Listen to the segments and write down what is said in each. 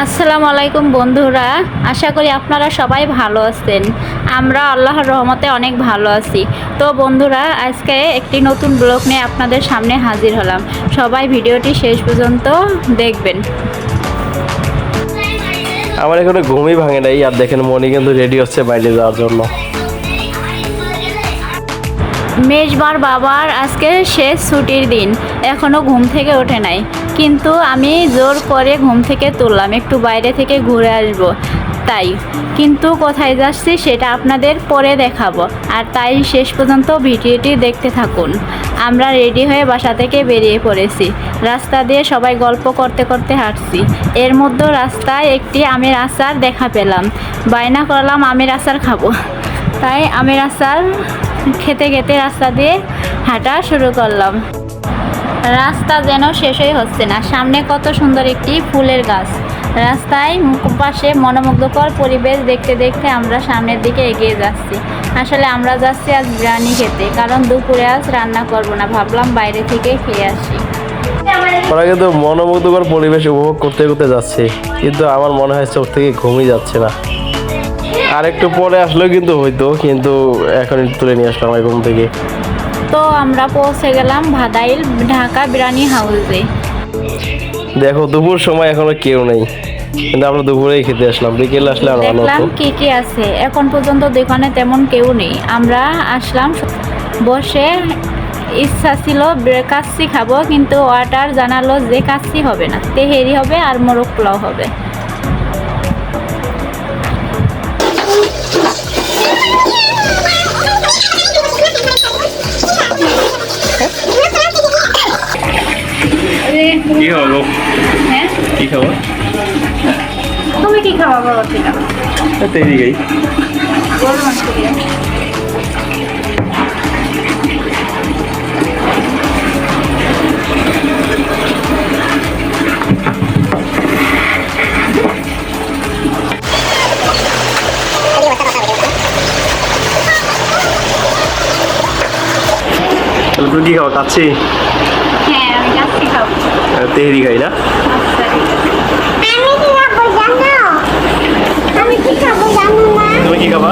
আসসালামু আলাইকুম বন্ধুরা। আশা করি আপনারা সবাই ভালো আছেন। আমরা আল্লাহর রহমতে অনেক ভালো আছি। তো বন্ধুরা, আজকে একটি নতুন ব্লগ নিয়ে আপনাদের সামনে হাজির হলাম। সবাই ভিডিওটি শেষ পর্যন্ত দেখবেন। আমার এখানে ঘুমই ভাঙে নাই, আর দেখেন মনে কিন্তু রেডি হচ্ছে বাইরে যাওয়ার জন্য। মেজবার বাবার আজকে শেষ ছুটির দিন। এখনও ঘুম থেকে ওঠে নাই। কিন্তু আমি জোর করে ঘুম থেকে তুললাম, একটু বাইরে থেকে ঘুরে আসব। তাই। কিন্তু কোথায় যাচ্ছি সেটা আপনাদের পরে দেখাবো। আর তাই শেষ পর্যন্ত ভিডিওটি দেখতে থাকুন। আমরা রেডি হয়ে বাসা থেকে বেরিয়ে পড়েছি। রাস্তা দিয়ে সবাই গল্প করতে করতে হাঁটছি। এর মধ্যে রাস্তায় একটি আমের আচার দেখা পেলাম। বায়না করলাম, আমের আচার খাব। তাই আমের আচার খেতে খেতে রাস্তা দিয়ে হাঁটা শুরু করলাম। রাস্তা যেন শেষই হচ্ছে না। সামনে কত সুন্দর একটি ফুলের গাছ। রাস্তায় পাশে মনোমুগ্ধকর পরিবেশ দেখতে দেখতে আমরা সামনের দিকে এগিয়ে যাচ্ছি। আসলে আমরা যাচ্ছি আজ বিরিয়ানি খেতে, কারণ দুপুরে আজ রান্না করব না। ভাবলাম বাইরে থেকে খেয়ে আসি। ওরা কিন্তু মনোমুগ্ধকর পরিবেশ উপভোগ করতে করতে যাচ্ছে, কিন্তু আমার মনে হয় চোখ থেকে ঘুমই যাচ্ছে না। আর একটু পরে আসলেও কিন্তু হইতো কিন্তু এখন তুলে নিয়ে আসলাম ঘুম থেকে। তো আমরা পৌঁছে গেলাম ভাদাইল ঢাকা বিরিয়ানি হাউসে। দেখো দুপুর সময় এখনও কেউ নেই। কিন্তু আমরা দুপুরেই খেতে আসলাম বিকেলে আসলে আর ভালো দেখলাম কি কি আছে। এখন পর্যন্ত দোকানে তেমন কেউ নেই। আমরা আসলাম বসে ইচ্ছা ছিল কাচ্চি খাব কিন্তু ওয়াটার জানালো যে কাচ্চি হবে না। তেহেরি হবে আর মোরগ পোলাও হবে। কি খাব হ্যাঁ? কি খাব? তুমি কি খাওয়া বলো ঠিক তৈরি গাই। কি খাব কাচ্ছি হ্যাঁ আমি কাচ্চি খাব। তেহরি খাই না আচ্ছা ঠিক আছে। আমি কি খাব জানো আমি কি খাব? জানো না তুমি কি খাবা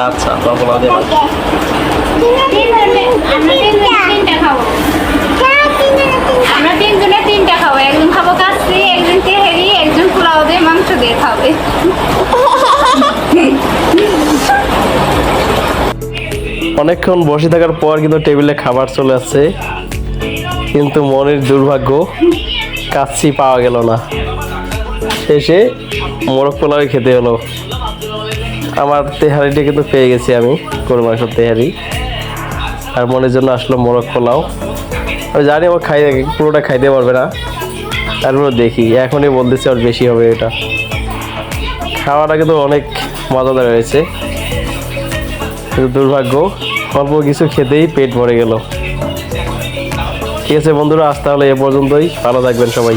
আচ্ছা আমি পোলাও দিয়ে অনেকক্ষণ বসে থাকার পর কিন্তু টেবিলে খাবার চলে আসছে। কিন্তু মনের দুর্ভাগ্য, কাচ্চি পাওয়া গেল না। শেষে মোরগ পোলাও খেতে হলো। আমার তেহারিটা কিন্তু পেয়ে গেছি আমি গরু মাংস তেহারি। আর মনের জন্য আসলো মোরগ পোলাও। আমি জানি আমার খাই পুরোটা খাইতে পারবে না। তারপরে দেখি, এখনই বলতেছি আর বেশি হবে এটা। খাওয়াটা কিন্তু অনেক মজাদার হয়েছে। কিন্তু দুর্ভাগ্য, অল্প কিছু খেতেই পেট ভরে গেল। ঠিক আছে বন্ধুরা, আজ তাহলে এ পর্যন্তই। ভালো থাকবেন সবাই।